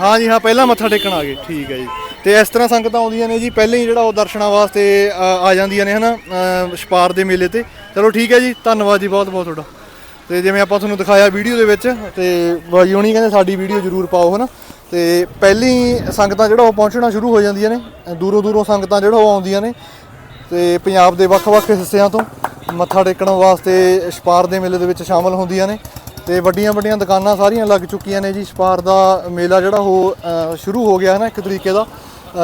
ਹਾਂ ਜੀ ਹਾਂ ਪਹਿਲਾਂ ਮੱਥਾ ਟੇਕਣ ਆ ਗਏ। ਠੀਕ ਹੈ ਜੀ। ਤੇ ਇਸ ਤਰ੍ਹਾਂ ਸੰਗਤਾਂ ਆਉਂਦੀਆਂ ਨੇ ਜੀ ਪਹਿਲਾਂ ਹੀ ਜਿਹੜਾ ਉਹ ਦਰਸ਼ਨਾਂ ਵਾਸਤੇ ਅ, ਆ ਜਾਂਦੀਆਂ ਨੇ ਹਨਾ? ਅ, ਛਪਾਰ ਦੇ ਮੇਲੇ ਤੇ। ਚਲੋ ਠੀਕ ਹੈ ਜੀ ਧੰਨਵਾਦ ਜੀ ਬਹੁਤ ਬਹੁਤ ਤੁਹਾਡਾ। ਤੇ ਜਿਵੇਂ ਆਪਾਂ ਤੁਹਾਨੂੰ ਦਿਖਾਇਆ ਵੀਡੀਓ ਦੇ ਵਿੱਚ ਤੇ ਬਾਈ ਹੋਣੀ ਕਹਿੰਦੇ ਸਾਡੀ ਵੀਡੀਓ ਜ਼ਰੂਰ ਪਾਓ ਹਨਾ? ਤੇ ਪਹਿਲੀ ਸੰਗਤਾਂ ਜਿਹੜਾ ਉਹ ਪਹੁੰਚਣਾ ਸ਼ੁਰੂ ਹੋ ਜਾਂਦੀਆਂ ਨੇ ਦੂਰੋਂ ਦੂਰੋਂ ਸੰਗਤਾਂ ਜਿਹੜਾ ਉਹ ਆਉਂਦੀਆਂ ਨੇ ਤੇ ਪੰਜਾਬ ਦੇ ਵੱਖ-ਵੱਖ ਹਿੱਸਿਆਂ ਤੋਂ ਮੱਥਾ ਟੇਕਣ ਵਾਸਤੇ ਛਪਾਰ ਦੇ ਮੇਲੇ ਦੇ ਵਿੱਚ ਸ਼ਾਮਲ ਹੁੰਦੀਆਂ ਨੇ ਤੇ ਵੱਡੀਆਂ-ਵੱਡੀਆਂ ਦੁਕਾਨਾਂ ਸਾਰੀਆਂ ਲੱਗ ਚੁੱਕੀਆਂ ਨੇ ਜੀ। ਛਪਾਰ ਦਾ ਮੇਲਾ ਜਿਹੜਾ ਉਹ ਸ਼ੁਰੂ ਹੋ ਗਿਆ ਹੈ ਨਾ ਇੱਕ ਤਰੀਕੇ ਦਾ।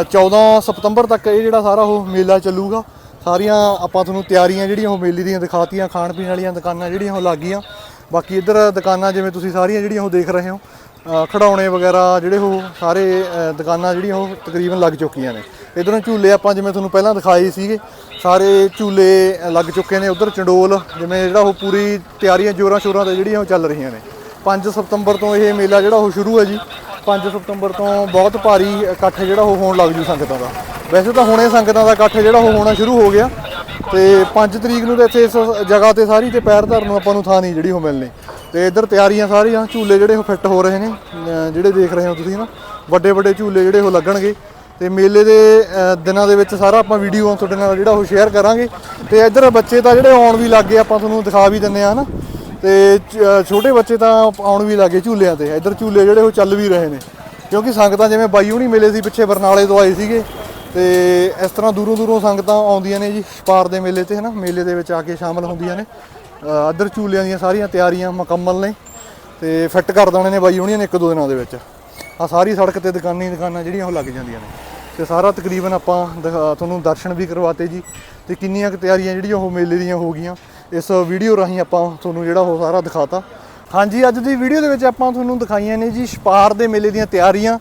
ਅ, 14 ਸਤੰਬਰ ਤੱਕ ਇਹ ਜਿਹੜਾ ਸਾਰਾ ਉਹ ਮੇਲਾ ਚੱਲੂਗਾ। ਸਾਰੀਆਂ ਆਪਾਂ ਤੁਹਾਨੂੰ ਤਿਆਰੀਆਂ ਜਿਹੜੀਆਂ ਉਹ ਮੇਲੇ ਦੀਆਂ ਦਿਖਾਤੀਆਂ, ਖਾਣ ਪੀਣ ਵਾਲੀਆਂ ਦੁਕਾਨਾਂ ਜਿਹੜੀਆਂ ਉਹ ਲੱਗ ਗਈਆਂ। ਬਾਕੀ ਇੱਧਰ ਦੁਕਾਨਾਂ ਜਿਵੇਂ ਤੁਸੀਂ ਸਾਰੀਆਂ ਜਿਹੜੀਆਂ ਉਹ ਦੇਖ ਰਹੇ ਹੋ ਖਿਡੌਣੇ ਵਗੈਰਾ ਜਿਹੜੇ ਉਹ ਸਾਰੇ ਦੁਕਾਨਾਂ ਜਿਹੜੀਆਂ ਉਹ ਤਕਰੀਬਨ ਲੱਗ ਚੁੱਕੀਆਂ ਨੇ। ਇਧਰੋਂ ਝੂਲੇ ਆਪਾਂ ਜਿਵੇਂ ਤੁਹਾਨੂੰ ਪਹਿਲਾਂ ਦਿਖਾਏ ਸੀਗੇ, ਸਾਰੇ ਝੂਲੇ ਲੱਗ ਚੁੱਕੇ ਨੇ। ਉਧਰ ਚੰਡੋਲ ਜਿਵੇਂ ਜਿਹੜਾ ਉਹ ਪੂਰੀ ਤਿਆਰੀਆਂ ਜੋਰਾਂ ਸ਼ੋਰਾਂ ਤੇ ਜਿਹੜੀਆਂ ਉਹ ਚੱਲ ਰਹੀਆਂ ਨੇ। 5 ਸਤੰਬਰ ਤੋਂ ਇਹ ਮੇਲਾ ਜਿਹੜਾ ਉਹ ਸ਼ੁਰੂ ਹੈ ਜੀ। 5 ਸਤੰਬਰ ਤੋਂ ਬਹੁਤ ਭਾਰੀ ਇਕੱਠ ਜਿਹੜਾ ਉਹ ਹੋਣ ਲੱਗ ਜੂ ਸੰਗਤਾਂ ਦਾ। ਵੈਸੇ ਤਾਂ ਹੁਣੇ ਸੰਗਤਾਂ ਦਾ ਇਕੱਠ ਜਿਹੜਾ ਉਹ ਹੋਣਾ ਸ਼ੁਰੂ ਹੋ ਗਿਆ ਤੇ 5 ਤਰੀਕ ਨੂੰ ਤਾਂ ਇੱਥੇ ਇਸ ਜਗ੍ਹਾ ਤੇ ਸਾਰੀ ਤੇ ਪੈਰ ਧਰਨ ਨੂੰ ਆਪਾਂ ਨੂੰ ਥਾਂ ਨਹੀਂ ਜਿਹੜੀ ਉਹ ਮਿਲਣੀ। ਤੇ ਇੱਧਰ ਤਿਆਰੀਆਂ ਸਾਰੀਆਂ, ਝੂਲੇ ਜਿਹੜੇ ਉਹ ਫਿੱਟ ਹੋ ਰਹੇ ਨੇ ਜਿਹੜੇ ਦੇਖ ਰਹੇ ਹੋ ਤੁਸੀਂ ਨਾ ਵੱਡੇ ਵੱਡੇ ਝੂਲੇ ਜਿਹੜੇ ਉਹ ਲੱਗਣਗੇ। ਤੇ ਮੇਲੇ ਦੇ ਦਿਨਾਂ ਦੇ ਵਿੱਚ ਸਾਰਾ ਆਪਾਂ ਵੀਡੀਓ ਤੁਹਾਡੇ ਨਾਲ ਜਿਹੜਾ ਉਹ ਸ਼ੇਅਰ ਕਰਾਂਗੇ। ਤੇ ਇੱਧਰ ਬੱਚੇ ਤਾਂ ਜਿਹੜੇ ਆਉਣ ਵੀ ਲੱਗੇ ਆਪਾਂ ਤੁਹਾਨੂੰ ਦਿਖਾ ਵੀ ਦਿੰਨੇ ਆ ਹਨਾ ਤੇ ਚ- ਅਹ ਛੋਟੇ ਬੱਚੇ ਤਾਂ ਆਉਣ ਵੀ ਲੱਗੇ ਝੂਲਿਆਂ ਤੇ। ਇੱਧਰ ਝੂਲੇ ਜਿਹੜੇ ਉਹ ਚੱਲ ਵੀ ਰਹੇ ਨੇ। ਕਿਉਂਕਿ ਸੰਗਤਾਂ ਜਿਵੇਂ ਬਾਈ ਹੁਣੀ ਮਿਲੇ ਸੀ ਪਿੱਛੇ ਬਰਨਾਲੇ ਤੋਂ ਆਏ ਸੀਗੇ। ਤੇ ਇਸ ਤਰ੍ਹਾਂ ਦੂਰੋਂ ਦੂਰੋਂ ਸੰਗਤਾਂ ਆਉਂਦੀਆਂ ਨੇ ਜੀ, ਛਪਾਰ ਦੇ ਮੇਲੇ ਤੇ, ਹਨਾ? ਮੇਲੇ ਦੇ ਵਿੱਚ ਆ ਕੇ ਸ਼ਾਮਲ ਹੁੰਦੀਆਂ ਨੇ। ਅਦਰ ਇੱਧਰ ਝੂਲਿਆਂ ਦੀਆਂ ਸਾਰੀਆਂ ਤਿਆਰੀਆਂ ਮੁਕੰਮਲ ਨੇ ਤੇ ਫਿੱਟ ਕਰ ਦੇਣੇ ਨੇ ਬਾਈ ਹੁਣੀਆਂ ਨੇ ਇੱਕ ਦੋ ਦਿਨਾਂ ਦੇ ਵਿੱਚ। ਆ ਸਾਰੀ ਸੜਕ ਤੇ ਦੁਕਾਨੀ ਦੁਕਾਨਾਂ ਜਿਹੜੀਆਂ ਉਹ ਲੱਗ ਜਾਂਦੀਆਂ ਨੇ। ਤੇ ਸਾਰਾ ਤਕਰੀਬਨ ਆਪਾਂ ਦਿਖਾ- ਤੁਹਾਨੂੰ ਦਰਸ਼ਨ ਵੀ ਕਰਵਾਤੇ ਜੀ। ਤੇ ਕਿੰਨੀਆਂ ਕੁ ਤਿਆਰੀਆਂ ਜਿਹੜੀਆਂ ਉਹ ਮੇਲੇ ਦੀਆਂ ਹੋ ਗਈਆਂ। ਇਸ ਵੀਡੀਓ ਰਾਹੀਂ ਆਪਾਂ ਤੁਹਾਨੂੰ ਜਿਹੜਾ ਉਹ ਸਾਰਾ ਦਿਖਾਤਾ। ਹਾਂਜੀ, ਅੱਜ ਦੀ ਵੀਡੀਓ ਦੇ ਵਿੱਚ ਆਪਾਂ ਤੁਹਾਨੂੰ ਦਿਖਾਈਆਂ ਨੇ ਜੀ, ਛਪਾਰ ਦੇ ਮੇਲੇ ਦੀਆਂ ਤਿਆਰੀਆਂ।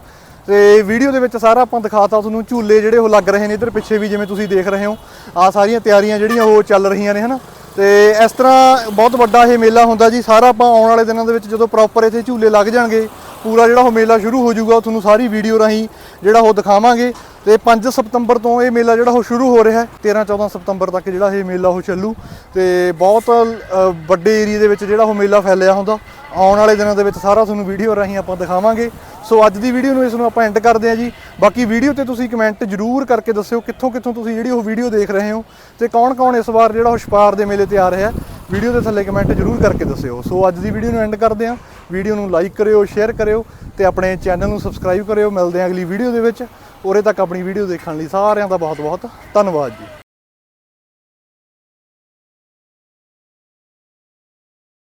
ਤੇ ਵੀਡੀਓ ਦੇ ਵਿੱਚ ਸਾਰਾ ਆਪਾਂ ਦਿਖਾਤਾ, ਤੁਹਾਨੂੰ ਝੂਲੇ ਜਿਹੜੇ ਉਹ ਲੱਗ ਰਹੇ ਨੇ ਇਧਰ ਪਿੱਛੇ ਵੀ, ਜਿਵੇਂ ਤੁਸੀਂ ਦੇਖ ਰਹੇ ਹੋ। ਆ ਸਾਰੀਆਂ ਤਿਆਰੀਆਂ ਜਿਹੜੀਆਂ ਉਹ ਚੱਲ ਰਹੀਆਂ ਨੇ, ਹਨਾ? ਤੇ ਇਸ ਤਰ੍ਹਾਂ ਬਹੁਤ ਵੱਡਾ ਇਹ ਮੇਲਾ ਹੁੰਦਾ ਜੀ। ਸਾਰਾ ਆਪਾਂ ਆਉਣ ਵਾਲੇ ਦਿਨਾਂ ਦੇ ਵਿੱਚ ਜਦੋਂ ਪ੍ਰੋਪਰ ਇੱਥੇ ਝੂਲੇ ਲੱਗ ਜਾਣਗੇ, ਪੂਰਾ ਜਿਹੜਾ ਉਹ ਮੇਲਾ ਸ਼ੁਰੂ ਹੋ ਜਾਊਗਾ, ਉਹ ਤੁਹਾਨੂੰ ਸਾਰੀ ਵੀਡੀਓ ਰਾਹੀਂ ਜਿਹੜਾ ਉਹ ਦਿਖਾਵਾਂਗੇ। ਤੇ 5 ਸਤੰਬਰ ਤੋਂ ਇਹ ਮੇਲਾ ਜਿਹੜਾ ਉਹ ਸ਼ੁਰੂ ਹੋ ਰਿਹਾ ਹੈ। 13 14 ਸਤੰਬਰ ਤੱਕ ਜਿਹੜਾ ਇਹ ਮੇਲਾ ਉਹ ਚੱਲੂ ਤੇ ਬਹੁਤ ਵੱਡੇ ਏਰੀਆ ਦੇ ਵਿੱਚ ਜਿਹੜਾ ਉਹ ਮੇਲਾ ਫੈਲਿਆ ਹੁੰਦਾ। ਆਉਣ ਵਾਲੇ ਦਿਨਾਂ ਦੇ ਵਿੱਚ ਸਾਰਾ ਤੁਹਾਨੂੰ ਵੀਡੀਓ ਰਾਹੀਂ ਆਪਾਂ ਦਿਖਾਵਾਂਗੇ। ਸੋ ਅੱਜ ਦੀ ਵੀਡੀਓ ਨੂੰ ਇਸ ਨੂੰ ਆਪਾਂ ਐਂਡ ਕਰਦੇ ਹਾਂ ਜੀ। ਬਾਕੀ ਵੀਡੀਓ ਤੇ ਤੁਸੀਂ ਕਮੈਂਟ ਜ਼ਰੂਰ ਕਰਕੇ ਦੱਸਿਓ ਕਿੱਥੋਂ ਕਿੱਥੋਂ ਤੁਸੀਂ ਜਿਹੜੀ ਉਹ ਵੀਡੀਓ ਦੇਖ ਰਹੇ ਹੋ ਤੇ ਕੌਣ ਕੌਣ ਇਸ ਵਾਰ ਜਿਹੜਾ ਉਹ ਛਪਾਰ ਦੇ ਮੇਲੇ ਤੇ ਆ ਰਿਹਾ ਹੈ। ਵੀਡੀਓ ਦੇ ਥੱਲੇ ਕਮੈਂਟ ਜ਼ਰੂਰ ਕਰਕੇ ਦੱਸਿਓ। ਸੋ ਅੱਜ ਦੀ ਵੀਡੀਓ ਨੂੰ ਐਂਡ ਕਰਦੇ ਹਾਂ। ਵੀਡੀਓ ਨੂੰ ਲਾਈਕ ਕਰਿਓ ਸ਼ੇਅਰ ਕਰਿਓ ਤੇ ਆਪਣੇ ਚੈਨਲ ਨੂੰ ਸਬਸਕ੍ਰਾਈਬ ਕਰਿਓ। ਮਿਲਦੇ ਹਾਂ ਅਗਲੀ ਵੀਡੀਓ ਦੇ ਵਿੱਚ। ਉਰੇ ਤੱਕ ਆਪਣੀ ਵੀਡੀਓ ਦੇਖਣ ਲਈ ਸਾਰਿਆਂ ਦਾ ਬਹੁਤ ਬਹੁਤ ਧੰਨਵਾਦ ਜੀ।